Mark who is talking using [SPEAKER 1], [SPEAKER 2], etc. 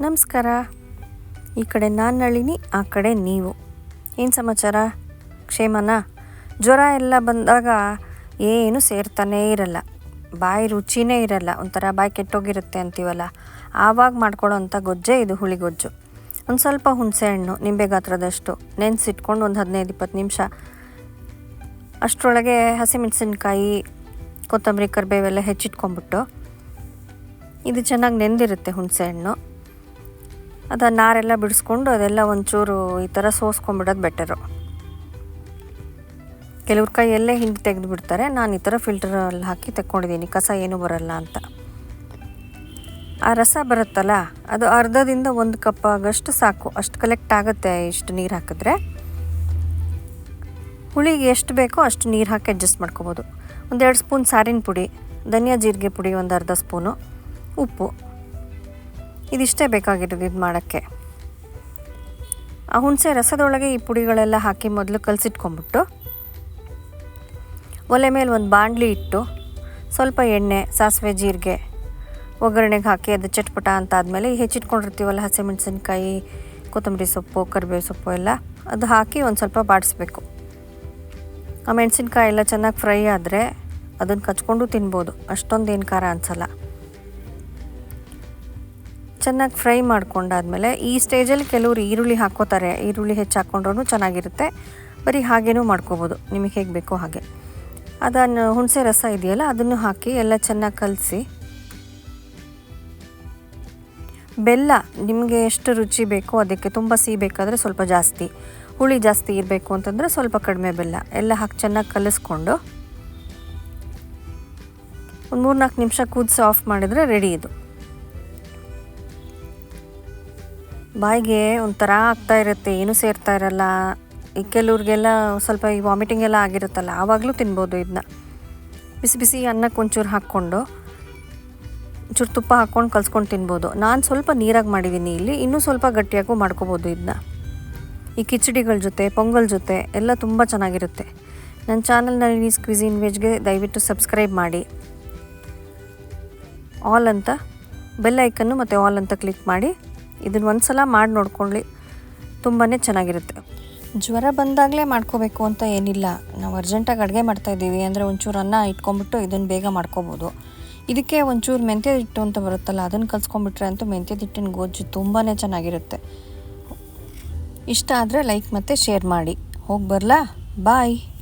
[SPEAKER 1] ನಮಸ್ಕಾರ. ಈ ಕಡೆ ನಾನು ನಳಿನಿ, ಆ ಕಡೆ ನೀವು. ಏನು ಸಮಾಚಾರ? ಕ್ಷೇಮನಾ? ಜ್ವರ ಎಲ್ಲ ಬಂದಾಗ ಏನು ಸೇರ್ತಾನೇ ಇರಲ್ಲ. ಬಾಯಿ ರುಚಿನೇ ಇರಲ್ಲ. ಒಂಥರ ಬಾಯಿ ಕೆಟ್ಟೋಗಿರುತ್ತೆ ಅಂತೀವಲ್ಲ. ಆವಾಗ ಮಾಡ್ಕೊಳ್ಳೋ ಅಂಥ ಗೊಜ್ಜೆ ಇದು ಹುಳಿ ಗೊಜ್ಜು. ಒಂದು ಸ್ವಲ್ಪ ಹುಣಸೆ ಹಣ್ಣು, ನಿಂಬೆ ಗಾತ್ರದಷ್ಟು. ನೆನೆಸಿಟ್ಕೊಂಡು ಒಂದು ಹದಿನೈದು ಇಪ್ಪತ್ತು ನಿಮಿಷ. ಅಷ್ಟರೊಳಗೆ ಹಸಿಮೆಣಸಿನ್ಕಾಯಿ, ಕೊತ್ತಂಬರಿ, ಕರಿಬೇವೆಲ್ಲ ಹೆಚ್ಚಿಟ್ಕೊಂಬಿಟ್ಟು ಇದು ಚೆನ್ನಾಗಿ ನೆಂದಿರುತ್ತೆ ಹುಣಸೆ ಹಣ್ಣು. ಅದು ನಾರೆಲ್ಲ ಬಿಡಿಸ್ಕೊಂಡು ಅದೆಲ್ಲ ಒಂಚೂರು ಈ ಥರ ಸೋಸ್ಕೊಂಡ್ಬಿಡೋದು ಬೆಟರು ಕೆಲವ್ರ ಕೈಯಲ್ಲೇ ಹಿಂಡಿ ತೆಗೆದು ಬಿಡ್ತಾರೆ. ನಾನು ಈ ಥರ ಫಿಲ್ಟರಲ್ಲಿ ಹಾಕಿ ತೆಕ್ಕೊಂಡಿದ್ದೀನಿ ಕಸ ಏನೂ ಬರಲ್ಲ ಅಂತ. ಆ ರಸ ಬರುತ್ತಲ್ಲ, ಅದು ಅರ್ಧದಿಂದ ಒಂದು ಕಪ್ ಆಗಷ್ಟು ಸಾಕು. ಅಷ್ಟು ಕಲೆಕ್ಟ್ ಆಗುತ್ತೆ ಇಷ್ಟು ನೀರು ಹಾಕಿದ್ರೆ. ಹುಳಿಗೆ ಎಷ್ಟು ಬೇಕೋ ಅಷ್ಟು ನೀರು ಹಾಕಿ ಅಡ್ಜಸ್ಟ್ ಮಾಡ್ಕೋಬೋದು. ಒಂದೆರಡು ಸ್ಪೂನ್ ಸಾರಿನ ಪುಡಿ, ಧನಿಯಾ ಜೀರಿಗೆ ಪುಡಿ ಒಂದು ಅರ್ಧ ಸ್ಪೂನು ಉಪ್ಪು. ಇದಿಷ್ಟೇ ಬೇಕಾಗಿರೋದು ಇದು ಮಾಡೋಕ್ಕೆ. ಆ ಹುಣಸೆ ರಸದೊಳಗೆ ಈ ಪುಡಿಗಳೆಲ್ಲ ಹಾಕಿ ಮೊದಲು ಕಲಸಿಟ್ಕೊಂಬಿಟ್ಟು ಒಲೆ ಮೇಲೆ ಒಂದು ಬಾಣಲಿ ಇಟ್ಟು, ಸ್ವಲ್ಪ ಎಣ್ಣೆ, ಸಾಸಿವೆ, ಜೀರಿಗೆ, ಒಗ್ಗರಣೆಗೆ ಹಾಕಿ ಅದು ಚಟ್ಪಟ ಅಂತ ಆದಮೇಲೆ ಈ ಹೆಚ್ಚಿಟ್ಕೊಂಡಿರ್ತೀವಲ್ಲ ಹಸಿಮೆಣಸಿನ್ಕಾಯಿ, ಕೊತ್ತಂಬರಿ ಸೊಪ್ಪು, ಕರಿಬೇವು ಸೊಪ್ಪು ಎಲ್ಲ, ಅದು ಹಾಕಿ ಒಂದು ಸ್ವಲ್ಪ ಬಾಡಿಸ್ಬೇಕು. ಆ ಮೆಣಸಿನ್ಕಾಯಿ ಎಲ್ಲ ಚೆನ್ನಾಗಿ ಫ್ರೈ ಆದರೆ ಅದನ್ನು ಕಚ್ಕೊಂಡು ತಿನ್ಬೋದು. ಅಷ್ಟೊಂದು ಏನು ಖಾರ ಅನಿಸಲ್ಲ. ಚೆನ್ನಾಗಿ ಫ್ರೈ ಮಾಡ್ಕೊಂಡಾದ್ಮೇಲೆ ಈ ಸ್ಟೇಜಲ್ಲಿ ಕೆಲವರು ಈರುಳ್ಳಿ ಹಾಕ್ಕೋತಾರೆ. ಈರುಳ್ಳಿ ಹೆಚ್ಚು ಹಾಕ್ಕೊಂಡ್ರೂ ಚೆನ್ನಾಗಿರುತ್ತೆ. ಬರೀ ಹಾಗೇನೂ ಮಾಡ್ಕೋಬೋದು. ನಿಮಗೆ ಹೇಗೆ ಬೇಕೋ ಹಾಗೆ. ಅದನ್ನು ಹುಣಸೆ ರಸ ಇದೆಯಲ್ಲ, ಅದನ್ನು ಹಾಕಿ ಎಲ್ಲ ಚೆನ್ನಾಗಿ ಕಲಸಿ. ಬೆಲ್ಲ, ನಿಮಗೆ ಎಷ್ಟು ರುಚಿ ಬೇಕೋ ಅದಕ್ಕೆ ತುಂಬ ಸಿಹಿ ಬೇಕಾದರೆ ಸ್ವಲ್ಪ ಜಾಸ್ತಿ. ಹುಳಿ ಜಾಸ್ತಿ ಇರಬೇಕು ಅಂತಂದರೆ ಸ್ವಲ್ಪ ಕಡಿಮೆ ಬೆಲ್ಲ. ಎಲ್ಲ ಹಾಕಿ ಚೆನ್ನಾಗಿ ಕಲಿಸ್ಕೊಂಡು ಒಂದು ಮೂರು ನಾಲ್ಕು ನಿಮಿಷ ಕುದಿಸಿ ಆಫ್ ಮಾಡಿದರೆ ರೆಡಿ ಇದು. ಬಾಯಿಗೆ ಒಂಥರ ಆಗ್ತಾ ಇರುತ್ತೆ, ಏನೂ ಸೇರ್ತಾ ಇರಲ್ಲ. ಈ ಕೆಲವ್ರಿಗೆಲ್ಲ ಸ್ವಲ್ಪ ಈ ವಾಮಿಟಿಂಗ್ ಎಲ್ಲ ಆಗಿರುತ್ತಲ್ಲ, ಆವಾಗಲೂ ತಿನ್ಬೋದು ಇದನ್ನ ಬಿಸಿ ಬಿಸಿ ಅನ್ನಕ್ಕೆ ಒಂಚೂರು ಹಾಕ್ಕೊಂಡು, ಒಂಚೂರು ತುಪ್ಪ ಹಾಕ್ಕೊಂಡು ಕಲ್ಸ್ಕೊಂಡು ತಿನ್ಬೋದು. ನಾನು ಸ್ವಲ್ಪ ನೀರಾಗಿ ಮಾಡಿದ್ದೀನಿ ಇಲ್ಲಿ, ಇನ್ನೂ ಸ್ವಲ್ಪ ಗಟ್ಟಿಯಾಗೂ ಮಾಡ್ಕೋಬೋದು ಇದನ್ನ ಈ ಕಿಚಡಿಗಳ ಜೊತೆ, ಪೊಂಗಲ್ ಜೊತೆ, ಎಲ್ಲ ತುಂಬ ಚೆನ್ನಾಗಿರುತ್ತೆ. ನನ್ನ ಚಾನಲ್ನಲ್ಲಿ ಸ್ಕ್ವಿಝಿನ್ ವೆಜ್ಗೆ ದಯವಿಟ್ಟು ಸಬ್ಸ್ಕ್ರೈಬ್ ಮಾಡಿ. ಆಲ್ ಅಂತ, ಬೆಲ್ ಐಕನ್ನು ಮತ್ತು ಆಲ್ ಅಂತ ಕ್ಲಿಕ್ ಮಾಡಿ. ಇದನ್ನು ಒಂದು ಸಲ ಮಾಡಿ ನೋಡ್ಕೊಳ್ಳಿ ತುಂಬಾ ಚೆನ್ನಾಗಿರುತ್ತೆ. ಜ್ವರ ಬಂದಾಗಲೇ ಮಾಡ್ಕೋಬೇಕು ಅಂತ ಏನಿಲ್ಲ. ನಾವು ಅರ್ಜೆಂಟಾಗಿ ಅಡುಗೆ ಮಾಡ್ತಾಯಿದ್ದೀವಿ ಅಂದರೆ ಒಂಚೂರು ಅನ್ನ ಇಟ್ಕೊಂಡ್ಬಿಟ್ಟು ಇದನ್ನು ಬೇಗ ಮಾಡ್ಕೋಬೋದು. ಇದಕ್ಕೆ ಒಂಚೂರು ಮೆಂತ್ಯ ಹಿಟ್ಟು ಅಂತ ಬರುತ್ತಲ್ಲ ಅದನ್ನು ಕಲ್ಸ್ಕೊಂಡ್ಬಿಟ್ರೆ ಅಂತೂ ಮೆಂತ್ಯದ ಹಿಟ್ಟಿನ ಗೊಜ್ಜು ತುಂಬಾ ಚೆನ್ನಾಗಿರುತ್ತೆ. ಇಷ್ಟ ಆದರೆ ಲೈಕ್ ಮತ್ತು ಶೇರ್ ಮಾಡಿ. ಹೋಗಿ ಬರಲಾ? ಬಾಯ್